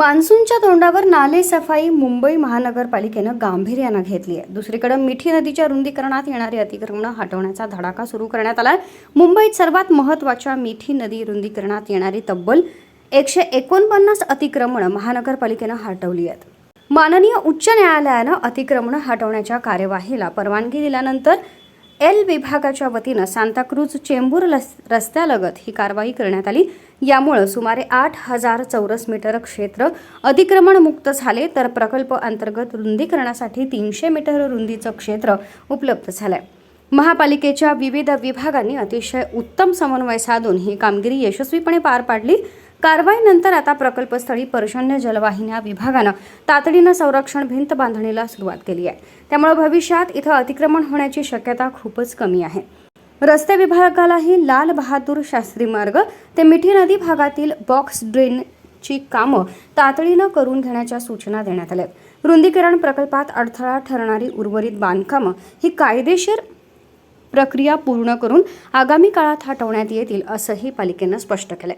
मान्सूनच्या तोंडावर नाले सफाई मुंबई महानगरपालिकेनं गांभीर्यानं घेतली आहे. दुसरीकडे मिठी नदीच्या रुंदीकरणात येणारी अतिक्रमणं हटवण्याचा धडाका सुरू करण्यात आला मुंबईत सर्वात महत्त्वाच्या मिठी नदी रुंदीकरणात येणारी तब्बल एकशे एकोणपन्नास अतिक्रमणं महानगरपालिकेनं हटवली आहेत. माननीय उच्च न्यायालयानं अतिक्रमणं हटवण्याच्या कार्यवाहीला परवानगी दिल्यानंतर एल विभागाच्या वतीनं सांताक्रूज चेंबूर रस्त्यालगत ही कारवाई करण्यात आली. यामुळं सुमारे आठ हजार चौरस मीटर क्षेत्र अतिक्रमणमुक्त झाले तर प्रकल्प अंतर्गत रुंदीकरणासाठी तीनशे मीटर रुंदीचं क्षेत्र उपलब्ध झालंय. महापालिकेच्या विविध विभागांनी अतिशय उत्तम समन्वय साधून ही कामगिरी यशस्वीपणे पार पाडली. कारवाईनंतर आता प्रकल्पस्थळी पर्जन्य जलवाहिन्या विभागानं तातडीनं संरक्षण भिंत बांधणीला सुरुवात केली आहे. त्यामुळे भविष्यात इथं अतिक्रमण होण्याची शक्यता खूपच कमी आहे. रस्ते विभागालाही लाल बहादूर शास्त्री मार्ग ते मिठी नदी भागातील बॉक्स ड्रेनची कामं तातडीनं करून घेण्याच्या सूचना देण्यात आल्या आहेत. रुंदीकरण प्रकल्पात अडथळा ठरणारी उर्वरित बांधकामं ही कायदेशीर प्रक्रिया पूर्ण करून आगामी काळात हटवण्यात येतील असंही पालिकेनं स्पष्ट केलंय.